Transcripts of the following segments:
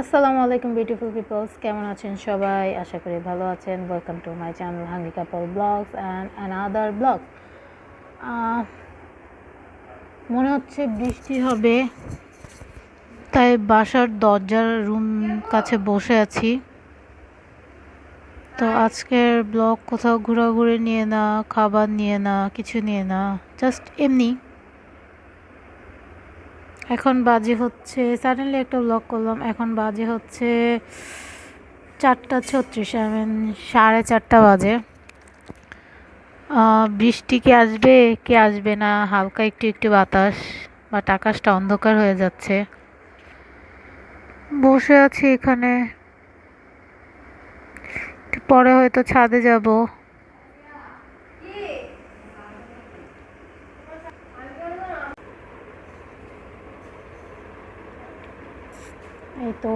আসসালামু আলাইকুম beautiful people's কেমন আছেন সবাই? আশা করি ভালো আছেন। Welcome to my channel hungry couple vlogs and another vlog মনে হচ্ছে বৃষ্টি হবে, তাই বাসার দরজার রুম কাছে বসে আছি। তো আজকের ব্লগ কোথাও ঘোরাঘুরি নিয়ে না, খাবার নিয়ে না, কিছু নিয়ে না জাস্ট এমনি। এখন বাজে হচ্ছে সাডেনলি একটা ব্লগ করলাম, এখন বাজে হচ্ছে চারটা ছত্রিশ আই মিন সাড়ে চারটা বাজে। বৃষ্টি কি আসবে কি আসবে না, হালকা একটু একটু বাতাস বাট আকাশটা অন্ধকার হয়ে যাচ্ছে। বসে আছি এখানে। পরে হয়তো ছাদে যাব। এই তো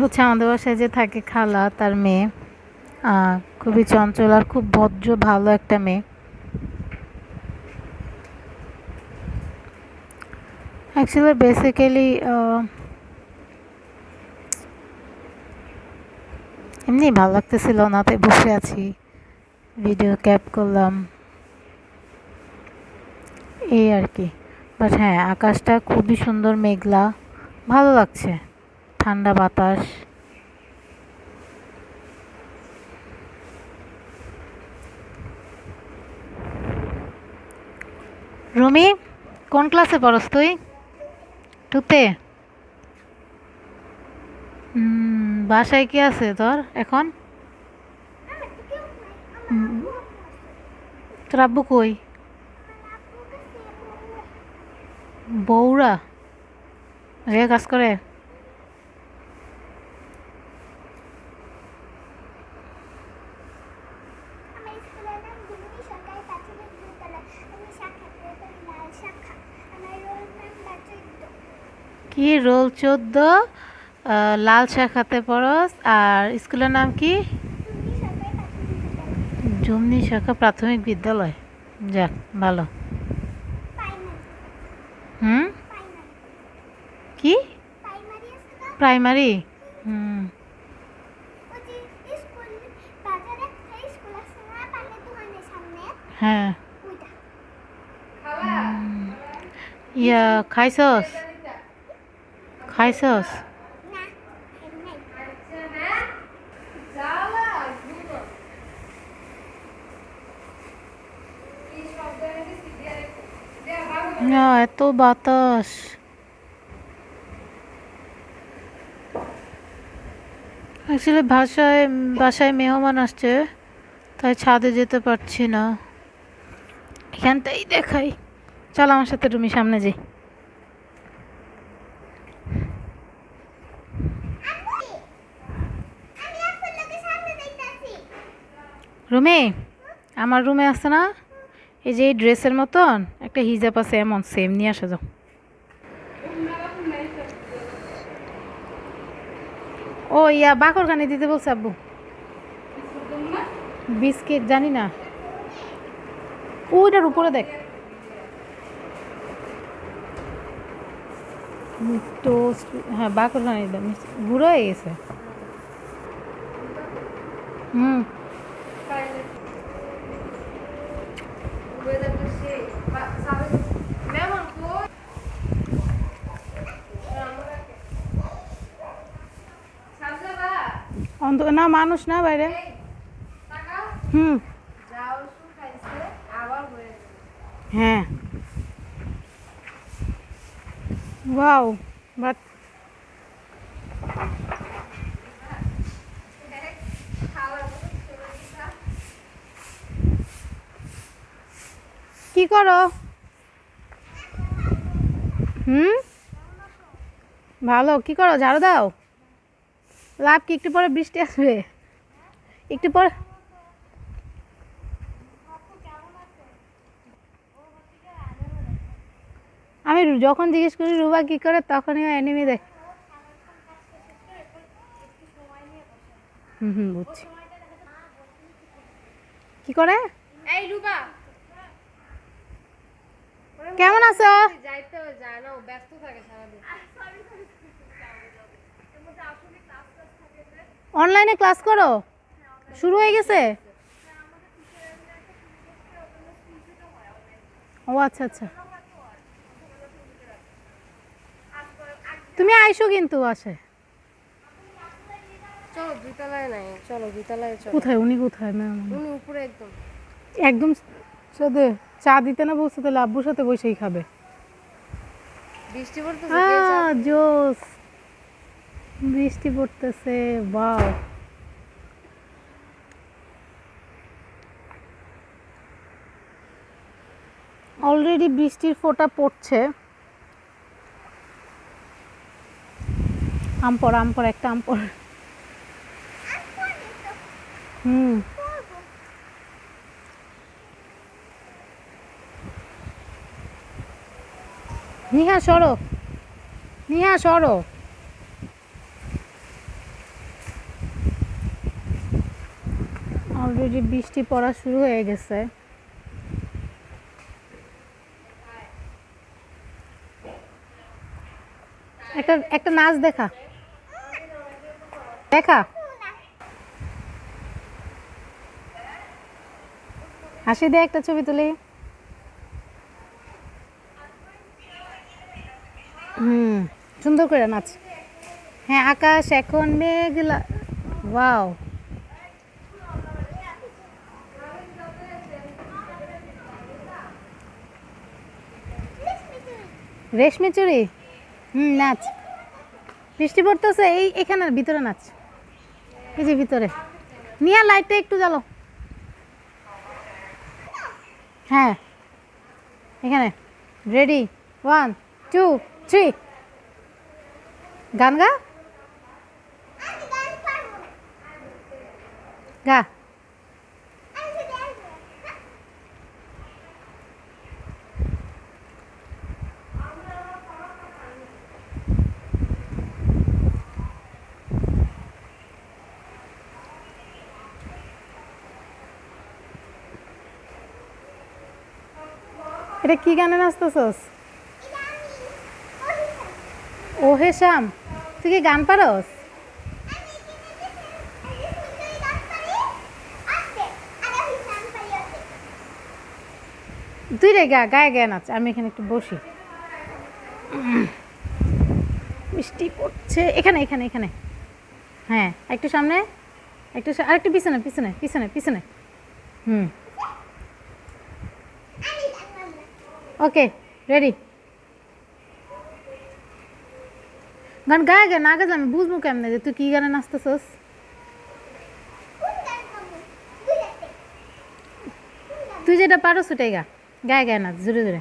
হচ্ছে আমাদের বাসায় যে থাকে খালা, তার মেয়ে। খুবই চঞ্চল আর খুব ভদ্র, ভালো একটা মেয়ে। অ্যাকচুয়ালি বেসিক্যালি এমনি ভালো লাগতেছিল না, তাই বসে আছি। ভিডিও ক্যাপ করলাম। এই আর কি। বাট হ্যাঁ আকাশটা খুবই সুন্দর মেঘলা। ভালো লাগছে। ঠান্ডা বাতাস। রুমি, কোন ক্লাসে পড়স তুই? টুতে? বাসায় কি আছে তোর এখন? তোর আব্বু কই বউরা রে কাজ করে আমার স্কুলের নাম গুলুমি সরকারি প্রাথমিক বিদ্যালয় আমি শাখা পড়ি লাল শাখা আমার রোল নাম্বার চোদ্দ কি রোল চোদ্দ? লাল শাখাতে পড়স আর স্কুলের নাম কি? জুমনি শাখা প্রাথমিক বিদ্যালয়। যাক ভালো প্রাইমারি হুম প্রাইমারি কি প্রাইমারি আছে না প্রাইমারি হুম ওই যে স্কুল বাজারে একটা স্কুল আছে না পানের দোকানের সামনে হ্যাঁ ওইটা ইয়া খাইছস খাইছস না এমনি না এত বাতাস অ্যাকচুয়ালি বাসায় বাসায় মেহমান আসছে, তাই ছাদে যেতে পারছি না। এখানটাই দেখাই। চল আমার সাথে তুমি সামনে যাই। রুমে, আমার রুমে আছে না? এই যে এই ড্রেসের মতন, একটা হিজাব আছে এমন সেম নিয়ে আসা যাও। ও, ইয়া, বাকর গানে দিতে বলছে আব্বু। বিস্কিট, জানি না। ওইটার উপরে দেখ। টোস্ট হ্যাঁ বাকর গানে বুড়ো হয়ে গেছে। হুম। না মানুষ না বাইরে? হুম। হ্যাঁ। ওয়াও বাট কি করো? হুম? ভালো কি করো? ঝাড়ু দাও। লাভ কি? একটু পরে বৃষ্টি আসবে। একটু পরে আমি যখন জিজ্ঞেস করি রুবা কি করে তখনই এনিমি দেখ হুম হুম বুঝছি। কি করে? এই রুবা। কেমন আছো? যাইতে যায় না ব্যস্ত থাকে সারাদিন। অনলাইনে ক্লাস করো? শুরু হয়ে গেছে? ও আচ্ছা আচ্ছা। তুমি আইসো কিন্তু আসে চলো দুইতলায় নাই চলো দুইতলায় চলো। কোথায়? উনি কোথায়? ম্যাম উনি উপরে একদম। একদম সাথে চা দিতে না বলছে তাহলে আব্বুর সাথে বসেই খাবে। বৃষ্টি পড়তেছে চা- আহ, জোস। বৃষ্টি পড়তেছে বাও অলরেডি বৃষ্টির ফোঁটা পড়ছে। আমপর আমপর একটা আমপর হুম। নিহা, সরো। নিহা, সরো। অলরেডি বৃষ্টি পড়া শুরু হয়ে গেছে। একটা একটা নাচ দেখা। দেখা। হাসি দে একটা ছবি তুলি। হুম, সুন্দর করে নাচ। হ্যাঁ আকাশ এখন মেঘলা। ওয়াও। রেশমি চুরি হুম, নাচ। বৃষ্টি পড়তেছে, এই এখানে ভিতরে নাচ। এই যে ভিতরে। নিয়ে, লাইটটা একটু জ্বালো। হ্যাঁ। এখানে। রেডি। One, two, three. গান গা? গা। এটা কি গানে নাচতেছস? ও হে শ্যাম তুই কি গান পারস? আর তুই রে গা, গায়ে গায়ে নাচ, আমি এখানে একটু বসি। মিষ্টি পড়ছে, এখানে এখানে এখানে। হ্যাঁ একটু সামনে, একটু সা- আরেকটু পিছনে পিছনে পিছনে পিছনে। হুম আমি গান পারব না ওকে রেডি গান গায়ে গে না গাছ আমি বুঝব কেমনে যে তুই কি গানে নাচতেছস কোন গান পাবো বুঝাতে তুই যেটা পারো সেটাই গা গায়ে গায়ে নাচ জোরে জোরে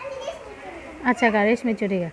আমি রেস্ট করব আচ্ছা গা রেশমি চুরি গা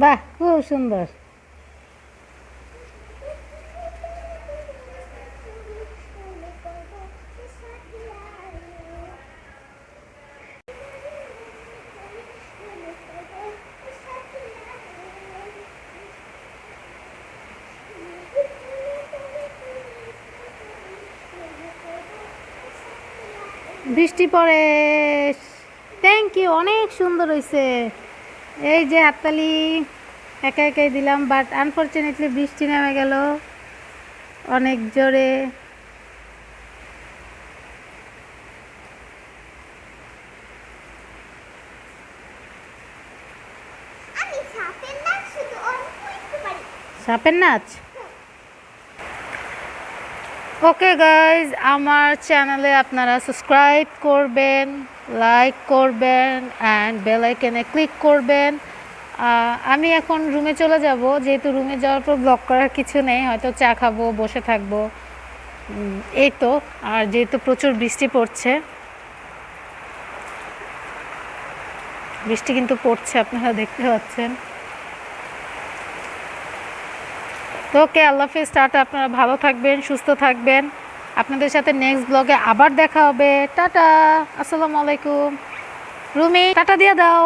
বাহ খুব সুন্দর। বৃষ্টি পড়ে। থ্যাংক ইউ অনেক সুন্দর হয়েছে এই যে হাততালি একা একাই দিলাম বাট আনফর্চুনেটলি বৃষ্টি নেমে গেল। অনেক জোরে। সাপের নাচ ওকে গাইজ আমার চ্যানেলে আপনারা সাবস্ক্রাইব করবেন। লাইক করবেন অ্যান্ড বেল আইকনে ক্লিক করবেন। আমি এখন রুমে চলে যাব, যেহেতু রুমে যাওয়ার পর ব্লগ করার কিছু নেই, হয়তো চা খাব, বসে থাকব। এই তো, আর যেহেতু প্রচুর বৃষ্টি পড়ছে, বৃষ্টি কিন্তু পড়ছে, আপনারা দেখতে পাচ্ছেন। তো ওকে আল্লাহ হাফিজ, টাটা, আপনারা ভালো থাকবেন, সুস্থ থাকবেন। আপনাদের সাথে নেক্সট ব্লগে আবার দেখা হবে। টাটা আসসালামু আলাইকুম। রুমি টাটা দিয়ে দাও।